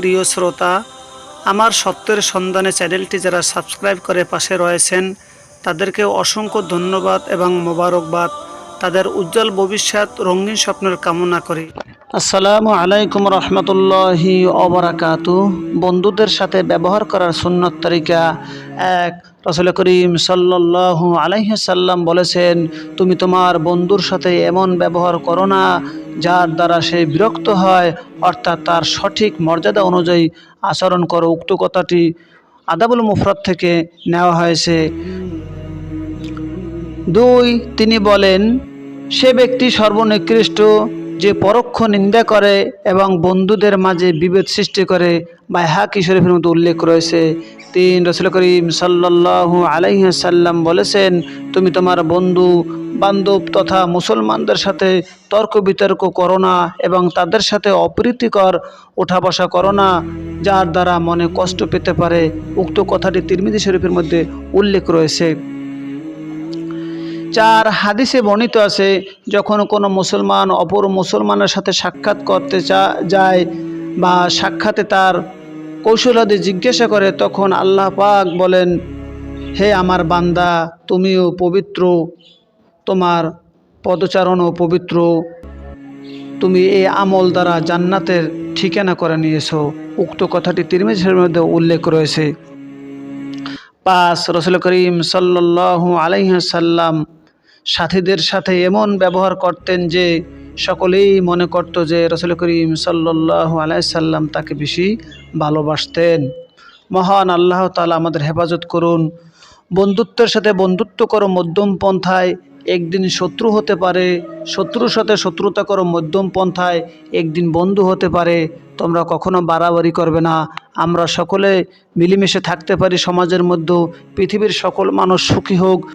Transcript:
প্রিয় শ্রোতা, আমার সত্যের সন্ধানে চ্যানেলটি যারা সাবস্ক্রাইব করে পাশে রয়েছেন তাদেরকে অসংখ্য ধন্যবাদ এবং মোবারকবাদ। তাদের উজ্জ্বল ভবিষ্যৎ রঙিন স্বপ্নের কামনা করি। আসসালামু আলাইকুম রহমতুল্লাহি অবরাকাতু বন্ধুদের সাথে ব্যবহার করার সুন্নত তরিকা এক। রসুল করিম সাল্লাল্লাহু আলাইহি সাল্লাম বলেছেন, তুমি তোমার বন্ধুর সাথে এমন ব্যবহার করো না, যার দ্বারা সে বিরক্ত হয়, অর্থাৎ তার সঠিক মর্যাদা অনুযায়ী আচরণ করো। উক্ত কথাটি আদাবুল মুফরত থেকে নেওয়া হয়েছে। দুই, তিনি বলেন সে ব্যক্তি সর্বনিকৃষ্ট, যে পরোক্ষ নিন্দা করে এবং বন্ধুদের মাঝে বিভেদ সৃষ্টি করে, বা হাকি শরীফের মতো উল্লেখ রয়েছে। তিন রসুল করিম সাল্লাল্লাহু আলাইহি সাল্লাম বলেছেন, তুমি তোমার বন্ধু, বান্ধব তথা মুসলমানদের সাথে তর্ক বিতর্ক করো না এবং তাদের সাথে অপ্রীতিকর ওঠা বসা করো না, যার দ্বারা মনে কষ্ট পেতে পারে। উক্ত কথাটি তিরমিজি শরীফের মধ্যে উল্লেখ রয়েছে। চার হাদিসে বর্ণিত আছে, যখন কোনো মুসলমান অপর মুসলমানের সাথে সাক্ষাৎ করতে যায় বা সাক্ষাতে তার কৌশলাদি জিজ্ঞাসা করে, তখন আল্লাহ পাক বলেন, হে আমার বান্দা, তুমিও পবিত্র, তোমার পদচারণও পবিত্র, তুমি এই আমল দ্বারা জান্নাতের ঠিকানা করে নিয়েছো। উক্ত কথাটি তিরমিজের মধ্যে উল্লেখ রয়েছে। পাঁচ, রসুল করিম সাল্লাহ আলাইসাল্লাম সাথীদের সাথে এমন ব্যবহার করতেন যে সকলেই মনে করত যে রসুল করিম সাল্লাহ আলাইসাল্লাম তাকে বেশি ভালোবাসতেন। মহান আল্লাহ তালা আমাদের হেফাজত করুন। বন্ধুত্বের সাথে বন্ধুত্ব করো মধ্যম পন্থায়, একদিন শত্রু হতে পারে, শত্রুর সাথে শত্রুতা করো মধ্যম পন্থায়, একদিন বন্ধু হতে পারে। তোমরা কখনো বাড়াবাড়ি করবে না। আমরা সকলে মিলেমিশে থাকতে পারি সমাজের মধ্যে, পৃথিবীর সকল মানুষ সুখী হোক।